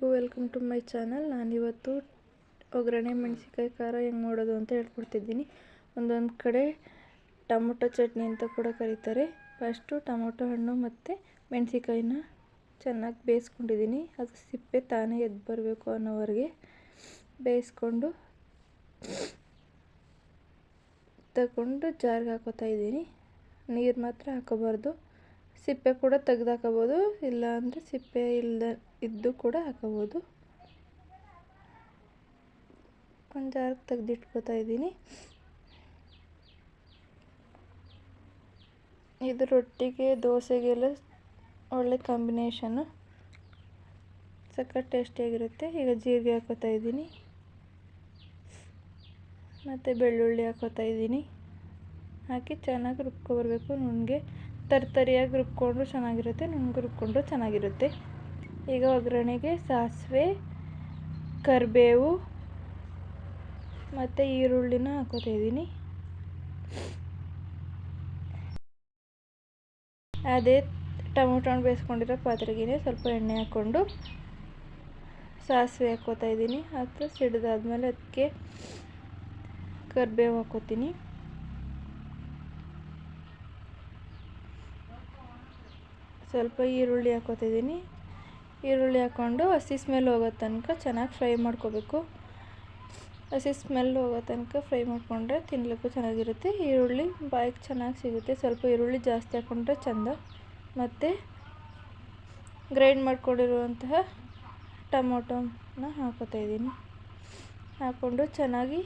ಎಲ್ರಿಗೂ welcome to my channel. ನಾನಿವತ್ತು ಒಗ್ಗರಣೆ, ಮೆಣಸಿನ್ಕಾಯಿ, ಖಾರ ಹೆಂಗೆ ಮಾಡೋದು ಅಂತ ಹೇಳ್ಕೊಡ್ತಿದ್ದೀನಿ. ಒಂದೊಂದು ಕಡೆ ಟೊಮೊಟೊ ಚಟ್ನಿ ಅಂತ ಕೂಡ ಕರೀತಾರೆ. ಫಸ್ಟು ಟೊಮೊಟೊ ಹಣ್ಣು ಮತ್ತು ಮೆಣಸಿನ್ಕಾಯಿನ ಚೆನ್ನಾಗಿ ಬೇಯಿಸ್ಕೊಂಡಿದ್ದೀನಿ. ಅದು ಸಿಪ್ಪೆ ತಾನೇ ಎದ್ದು ಬರಬೇಕು ಅನ್ನೋವರೆಗೆ ಬೇಯಿಸ್ಕೊಂಡು ತಗೊಂಡು ಜಾರ್ಗೆ ಹಾಕೋತಾ ಇದ್ದೀನಿ. ನೀರು ಮಾತ್ರ ಹಾಕೋಬಾರ್ದು. ಸಿಪ್ಪೆ ಕೂಡ ತೆಗ್ದು ಹಾಕೋಬೋದು ಇಲ್ಲ ಅಂದರೆ ಸಿಪ್ಪೆ ಇಲ್ಲದ ಇದ್ದು ಕೂಡ ಹಾಕೋಬೋದು. ಒಂದು ಜಾರಕ್ಕೆ ತೆಗ್ದಿಟ್ಕೋತಾ ಇದ್ದೀನಿ. ಇದು ರೊಟ್ಟಿಗೆ, ದೋಸೆಗೆಲ್ಲ ಒಳ್ಳೆ ಕಾಂಬಿನೇಷನ್ನು. ಸಖತ್ ಟೇಸ್ಟಿಯಾಗಿರುತ್ತೆ ಈಗ ಜೀರಿಗೆ ಹಾಕೋತಾ ಇದ್ದೀನಿ. ಮತ್ತು ಬೆಳ್ಳುಳ್ಳಿ ಹಾಕೋತಾ ಇದ್ದೀನಿ. ಹಾಕಿ ಚೆನ್ನಾಗಿ ರುಬ್ಕೊಬರ್ಬೇಕು ನುಣ್ಣಗೆ ತರ್ತರಿಯಾಗಿ ರುಬ್ಕೊಂಡ್ರು ಚೆನ್ನಾಗಿರುತ್ತೆ, ನುಣ್ಣಗೆ ರುಬ್ಕೊಂಡ್ರು ಚೆನ್ನಾಗಿರುತ್ತೆ. ಈಗ ಒಗ್ಗರಣೆಗೆ ಸಾಸಿವೆ, ಕರಿಬೇವು ಮತ್ತು ಈರುಳ್ಳಿನ ಹಾಕೋತಾ ಇದ್ದೀನಿ. ಅದೇ ಟೊಮೊಟೊ ಬೇಯಿಸ್ಕೊಂಡಿರೋ ಪಾತ್ರೆಗೆ ಸ್ವಲ್ಪ ಎಣ್ಣೆ ಹಾಕ್ಕೊಂಡು ಸಾಸಿವೆ ಹಾಕ್ಕೋತಾ ಇದ್ದೀನಿ. ಅದು ಸಿಡಿದಾದ್ಮೇಲೆ ಅದಕ್ಕೆ ಕರಿಬೇವು ಹಾಕ್ಕೋತೀನಿ ಸ್ವಲ್ಪ ಈರುಳ್ಳಿ ಹಾಕೋತಿದ್ದೀನಿ. ಈರುಳ್ಳಿ ಹಾಕ್ಕೊಂಡು ಹಸಿ ಸ್ಮೆಲ್ ಹೋಗೋ ತನಕ ಚೆನ್ನಾಗಿ ಫ್ರೈ ಮಾಡ್ಕೋಬೇಕು. ಹಸಿ ಸ್ಮೆಲ್ ಹೋಗೋ ತನಕ ಫ್ರೈ ಮಾಡಿಕೊಂಡ್ರೆ ತಿನ್ನಲಿಕ್ಕೂ ಚೆನ್ನಾಗಿರುತ್ತೆ. ಈರುಳ್ಳಿ ಬಾಯಿಗೆ ಚೆನ್ನಾಗಿ ಸಿಗುತ್ತೆ. ಸ್ವಲ್ಪ ಈರುಳ್ಳಿ ಜಾಸ್ತಿ ಹಾಕ್ಕೊಂಡ್ರೆ ಚೆಂದ. ಮತ್ತು ಗ್ರೈಂಡ್ ಮಾಡಿಕೊಂಡಿರುವಂತಹ ಟೊಮೊಟೊನ ಹಾಕೋತಾ ಇದ್ದೀನಿ. ಹಾಕ್ಕೊಂಡು ಚೆನ್ನಾಗಿ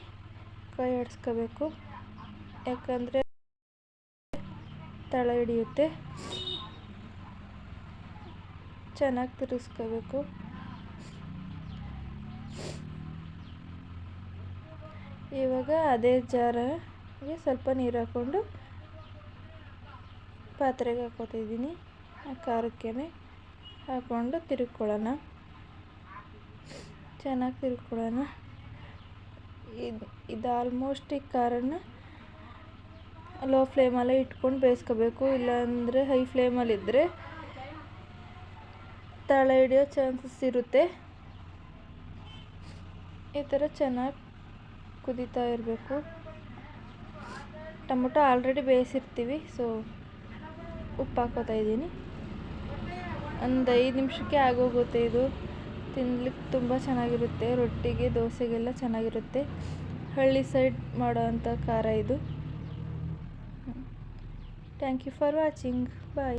ಕೈ ಆಡಿಸ್ಕೋಬೇಕು. ಯಾಕಂದರೆ ತಳ ಹಿಡಿಯುತ್ತೆ. ಚೆನ್ನಾಗಿ ತಿರುಗಿಸ್ಕೋಬೇಕು. ಇವಾಗ ಅದೇ ಜಾರಿಗೆ ಸ್ವಲ್ಪ ನೀರು ಹಾಕ್ಕೊಂಡು ಪಾತ್ರೆಗೆ ಹಾಕೋತಿದ್ದೀನಿ ಆ ಖಾರಕ್ಕೆ ಹಾಕ್ಕೊಂಡು ತಿರುಗ್ಕೊಳ್ಳೋಣ. ಚೆನ್ನಾಗಿ ತಿರುಗ್ಕೊಳ್ಳೋಣ. ಇದು ಇದು ಆಲ್ಮೋಸ್ಟ್ ಈ ಖಾರನ ಲೋ ಫ್ಲೇಮಲ್ಲೇ ಇಟ್ಕೊಂಡು ಬೇಯಿಸ್ಕೋಬೇಕು. ಇಲ್ಲಾಂದರೆ ಹೈ ಫ್ಲೇಮಲ್ಲಿದ್ದರೆ ತಳ ಹಿಡಿಯೋ ಚಾನ್ಸಸ್ ಇರುತ್ತೆ. ಈ ಥರ ಚೆನ್ನಾಗಿ ಕುದೀತಾ ಇರಬೇಕು. ಟೊಮೊಟೊ ಆಲ್ರೆಡಿ ಬೇಯಿಸಿರ್ತೀವಿ ಸೊ ಉಪ್ಪು ಹಾಕೋತಾ ಇದ್ದೀನಿ. ಒಂದು ಐದು ನಿಮಿಷಕ್ಕೆ ಆಗೋಗುತ್ತೆ ಇದು. ತಿನ್ಲಿಕ್ಕೆ ತುಂಬ ಚೆನ್ನಾಗಿರುತ್ತೆ, ರೊಟ್ಟಿಗೆ, ದೋಸೆಗೆಲ್ಲ ಚೆನ್ನಾಗಿರುತ್ತೆ. ಹಳ್ಳಿ ಸೈಡ್ ಮಾಡೋವಂಥ ಖಾರ ಇದು. Thank you for watching bye